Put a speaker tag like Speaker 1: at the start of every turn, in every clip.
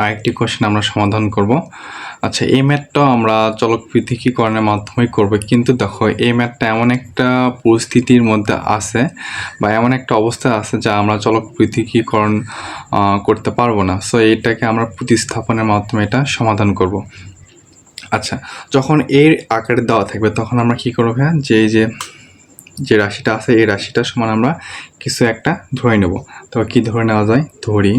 Speaker 1: আরেকটি কোশ্চেন আমরা সমাধান করব। আচ্ছা এই ম্যাথটাও আমরা চলক পৃথকীকরণের মাধ্যমে করব। কিন্তু দেখো, এই ম্যাথটা এমন একটা পরিস্থিতির মধ্যে আছে বা এমন একটা অবস্থা আছে যা আমরা চলক পৃথকীকরণ করতে পারব না। সো এটাকে আমরা প্রতিস্থাপনের মাধ্যমে এটা সমাধান করব। আচ্ছা যখন এর আকারে দেওয়া থাকবে, তখন আমরা কি করব হ্যাঁ যে যে যে রাশিটা আছে, এই রাশিটা সমান আমরা কিছু একটা ধরে নেব। তো কি ধরে নেওয়া যায়? ধরি।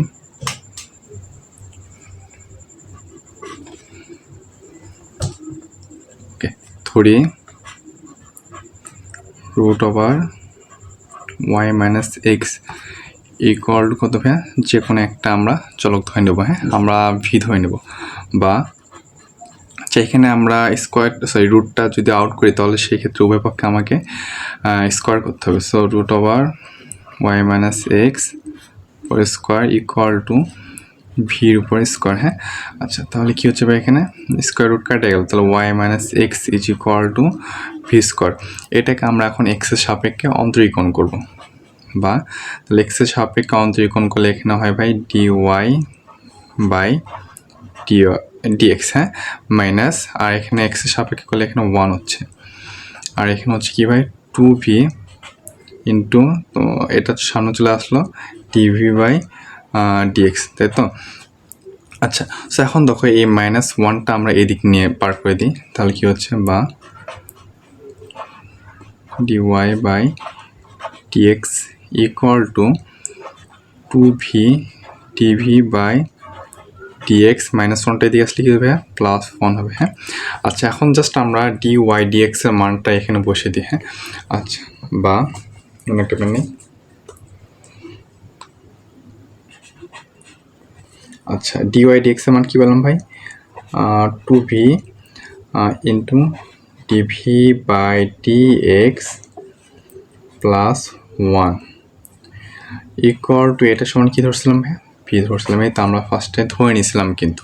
Speaker 1: ধরি root over y minus x equal to কত হ্যাঁ যে কোনো একটা আমরা চলক ধরে নেব হ্যাঁ? আমরা ভি ধরে নেব। বা এখানে আমরা স্কোয়ার সরি রুটটা যদি আউট করি, তাহলে সেই ক্ষেত্রে উভয় পক্ষে আমাকে স্কোয়ার করতে হবে। So root over y minus x square equal to ভির উপরে স্কোয়ার হ্যাঁ? আচ্ছা তাহলে কী হচ্ছে ভাই এখানে? স্কোয়ার রুট কাটে গেল, তাহলে y minus x is equal to v square এটাকে আমরা এখন এক্সের সাপেক্ষে অন্তরীকরণ করব। বা তাহলে এক্সের সাপেক্ষে অন্তরীকরণ করলে এখানে হয় ভাই d y by d dx হ্যাঁ? মাইনাস আর এখানে এক্সের সাপেক্ষে করলে এখানে ওয়ান হচ্ছে। আর এখানে হচ্ছে কি ভাই? টু ভি ইন্টু তো এটা সামনে চলে আসলো টিভি বাই ডিএক্স তাই তো? আচ্ছা সো এখন দেখো এই মাইনাস ওয়ানটা আমরা এদিক নিয়ে পার করে দিই। তাহলে কি হচ্ছে? বা dy by dx equal to two v dv by dx minus ওয়ানটা এদিকে আসলে কী হবে? প্লাস ওয়ান হবে হ্যাঁ? আচ্ছা এখন জাস্ট আমরা ডি ওয়াই ডিএক্সের মানটা এখানে বসে দিই হ্যাঁ? আচ্ছা বা অনেকটা নেই। আচ্ছা ডিওয়াই ডিএক্স এর মান কী বললাম ভাই? Two v into dv by dx plus one equal to এটা সমান কী ধরছিলাম ভাই? ভি ধরছিলাম, এই তো আমরা ফার্স্টে ধরে নিয়েছিলাম কিন্তু।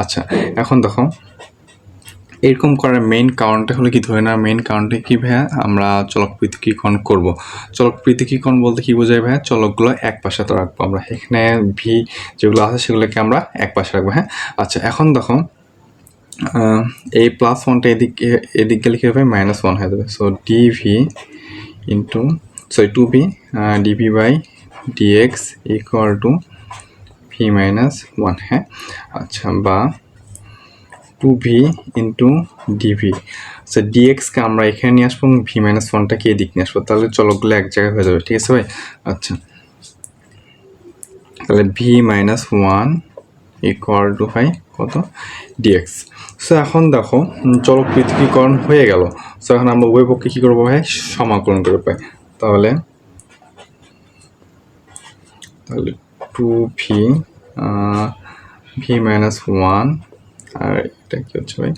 Speaker 1: আচ্ছা এখন দেখো এরকম করার মেইন কারণটা হলো কি, ধরে নেওয়ার মেইন কারণটা কি ভাইয়া? আমরা চলক পৃথকীকরণ করব। চলক পৃথকীকরণ বলতে কি বোঝায় ভাইয়া? চলকগুলো এক পাশে তো রাখব আমরা। এখানে ভি যেগুলো আছে সেগুলোকে আমরা এক পাশে রাখব হ্যাঁ? আচ্ছা এখন দেখো এই প্লাস ওয়ানটা এদিক এদিক গেলে কী হবে? মাইনাস ওয়ান হয়ে যাবে। So dv into sorry two v dv by dx equal to v minus one হ্যাঁ? আচ্ছা বা টু ভি ইন্টু ডিভি আচ্ছা ডিএক্সকে আমরা এখানে নিয়ে আসব এবং ভি মাইনাস ওয়ানটাকে এদিক নিয়ে আসব। তাহলে চলকগুলো এক জায়গায় হয়ে যাবে, ঠিক আছে ভাই? আচ্ছা। তাহলে v minus one equal to ভাই কত? ডিএক্স সো এখন দেখো, চলক পৃথকীকরণ হয়ে গেল। সো এখন আমরা উভয় কী করব ভাই? সমাকলন করে পাই তাহলে তাহলে two v v minus one আর এটা কি হচ্ছে ভাই?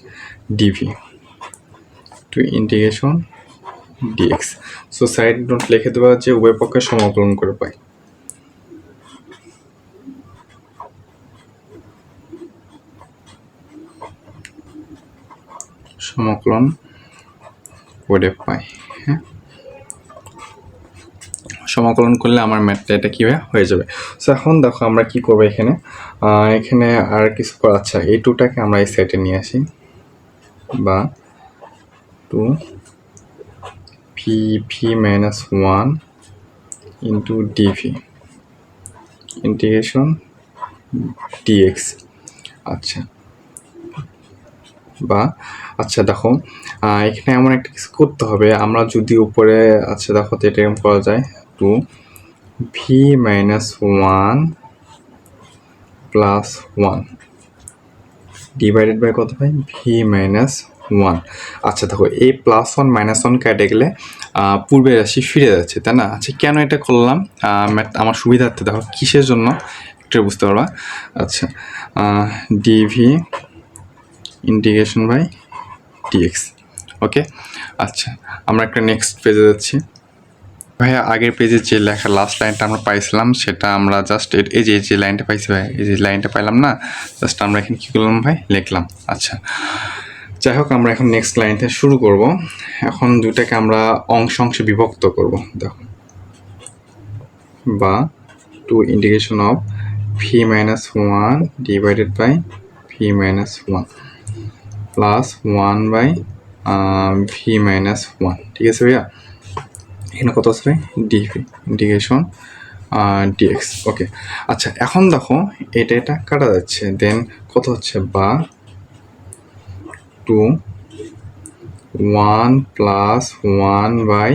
Speaker 1: Dv to integration dx so side note লিখে দেওয়া যে উভয় পক্ষে সমাকলন করে পাই। সমাকলন করে পাই। সমাকলন করলে আমার ম্যাথটা এটা কী হয়ে যাবে? সো এখন দেখো আমরা কি করব এখানে? এখানে আর কিছু আচ্ছা এই টুটাকে আমরা এই সাইডে নিয়ে আসি। বা two v v minus one into dv integration dx আচ্ছা। বা আচ্ছা দেখো এখানে এমন একটা কিছু করতে হবে। আমরা যদি উপরে আচ্ছা দেখো তো এটা এরকম করা যায়। Two v minus one plus one divided by কত ভাই? ভি মাইনাস ওয়ান আচ্ছা দেখো এই প্লাস ওয়ান মাইনাস ওয়ান কেটে গেলে পূর্বের রাশি ফিরে যাচ্ছে, তাই না? আচ্ছা কেন এটা করলাম? আমার সুবিধার্থে, দেখো, কিসের জন্য? একটু বুঝতে পারবা? আচ্ছা d v integration by d x okay আচ্ছা আমরা একটা নেক্সট পেজে যাচ্ছি। ভাইয়া, আগের পেজে যে লেখা লাস্ট লাইনটা আমরা পাইছিলাম, সেটা আমরা জাস্ট এই যে এই যে লাইনটা পাইছি ভাই এই যে লাইনটা পাইলাম না জাস্ট আমরা এখানে কী করলাম ভাই? লিখলাম। আচ্ছা। যাই হোক, আমরা এখন নেক্সট লাইন থেকে শুরু করব। এখন দুটাকে আমরা অংশ অংশে বিভক্ত করব। দেখো। বা two integration of v minus one divided by v minus one plus one by v minus one ঠিক আছে ভাইয়া? এখানে কত আসবে? ডিভি ইন্টিগ্রেশন ডিএক্স ওকে আচ্ছা এখন দেখো, এটা এটা কাটা যাচ্ছে দেন কত হচ্ছে? বা two one plus one by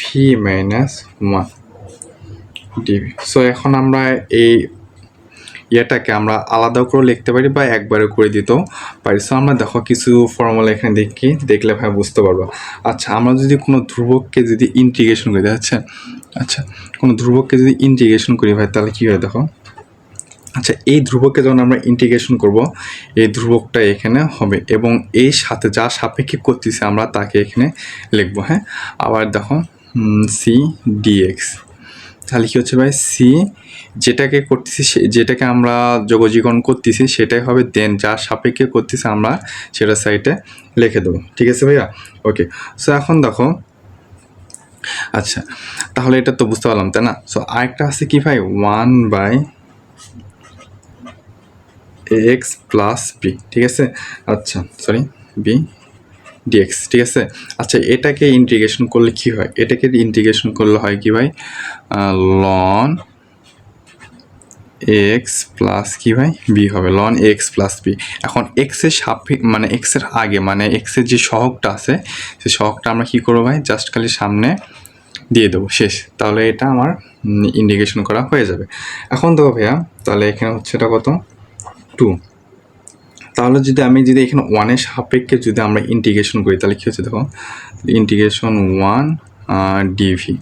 Speaker 1: v minus one d v so এখন আমরা এই ইয়েটাকে আমরা আলাদা করে লিখতে পারি বা একবারে করে দিতেও পারি। সো আমরা দেখো কিছু ফর্মুলা এখানে দেখি, দেখলে ভাই বুঝতে পারব। আচ্ছা আমরা যদি কোনো ধ্রুবককে যদি ইন্টিগ্রেশন করি আচ্ছা আচ্ছা কোনো ধ্রুবককে যদি ইন্টিগ্রেশন করি ভাই, তাহলে কী হয় দেখো? আচ্ছা এই ধ্রুবককে যখন আমরা ইন্টিগ্রেশন করব, এই ধ্রুবকটা এখানে হবে এবং এই সাথে যা সাপেক্ষে করতেছি আমরা, তাকে এখানে লিখব হ্যাঁ? আবার দেখো সি ডিএক্স তাহলে কী হচ্ছে ভাই? সি যেটাকে করতেছি যেটাকে আমরা যোগজীকরণ করতেছি সেটাই হবে দেন যার সাপেক্ষে করতেছি আমরা সেটা সাইডে লিখে দেবো। ঠিক আছে ভাইয়া? ওকে সো এখন দেখো আচ্ছা তাহলে এটা তো বুঝতে পারলাম, তাই না? সো আরেকটা আছে কি ভাই? One by x plus b ঠিক আছে? আচ্ছা সরি বি ডিএক্স ঠিক আছে? আচ্ছা এটাকে ইন্টিগ্রেশন করলে কি হয়? এটাকে ইন্টিগ্রেশন করলে হয় কি ভাই? লন এক্স প্লাস কি ভাই? বি হবে। লন এক্স প্লাস বি এখন এক্সের সাপে মানে এক্সের আগে মানে এক্সের যে সহগটা আছে সেই সহগটা আমরা কি করব ভাই? জাস্ট খালি সামনে দিয়ে দেবো। শেষ। তাহলে এটা আমার ইন্ডিকেশন করা হয়ে যাবে। এখন দেখো ভাইয়া, তাহলে এখানে হচ্ছে এটা কত? টু তাহলে যদি আমি যদি এখানে ওয়ানের সাপেক্ষে যদি আমরা ইন্টিগ্রেশন করি, তাহলে কী হচ্ছে দেখো? ইন্টিগ্রেশন ওয়ান ডিভি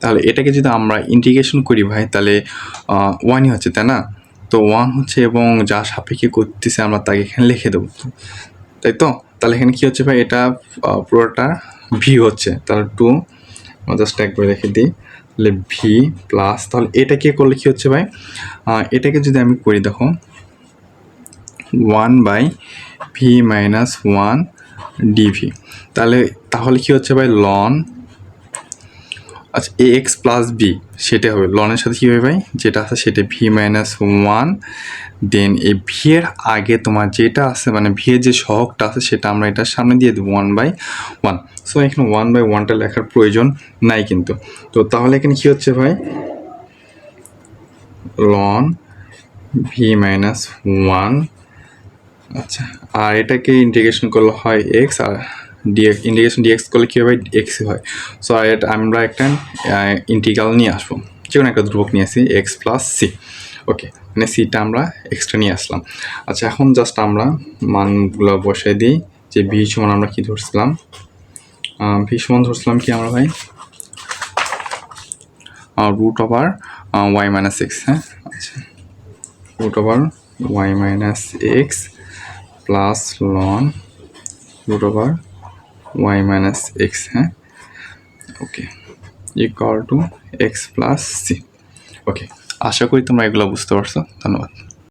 Speaker 1: তাহলে এটাকে যদি আমরা ইন্টিগ্রেশন করি ভাই, তাহলে ওয়ানই হচ্ছে, তাই না? তো ওয়ান হচ্ছে এবং যা সাপেক্ষে করতেছে আমরা তাকে এখানে লিখে দেবো। তাই তো? তাহলে এখানে কী হচ্ছে ভাই? এটা পুরোটা ভি হচ্ছে। তাহলে টু জাস্ট একবার রেখে দিই। তাহলে ভি প্লাস তাহলে এটাকে করলে কী হচ্ছে ভাই? এটাকে যদি আমি করি দেখো one by v minus one d v তাহলে তাহলে কি হচ্ছে ভাই? লন আচ্ছা এ এক্স প্লাস বি সেটা হবে লনের সাথে কী হবে ভাই? যেটা আছে সেটা v minus one then a v এর আগে তোমার যেটা আছে মানে ভি এর যে সহগটা আছে, সেটা আমরা এটার সামনে দিয়ে দেবো ওয়ান বাই ওয়ান সো এখানে ওয়ান বাই ওয়ানটা লেখার প্রয়োজন নাই কিন্তু। তো তাহলে এখানে কী হচ্ছে ভাই? লন ভি মাইনাস ওয়ান আচ্ছা। আর এটাকে ইন্টিগ্রেশন করলে হয় এক্স আর d x integration d x করলে কী হবে? এক্স হয়। সো এটা আমরা একটা ইন্টিগ্রাল নিয়ে আসব। যে কোনো একটা ধ্রুবক নিয়ে আসি এক্স প্লাস সি ওকে মানে সিটা আমরা এক্সট্রা নিয়ে আসলাম। আচ্ছা এখন জাস্ট আমরা মানগুলো বসাই দিই। যে ভি সমান আমরা কী ধরছিলাম? ভি সমান ধরছিলাম কি আমরা ভাই? Root over y minus x হ্যাঁ? আচ্ছা। Root over y minus x plus ln root over y minus x হ্যাঁ? Okay equal to x plus c okay আশা করি তোমরা এগুলো বুঝতে পারছ। ধন্যবাদ।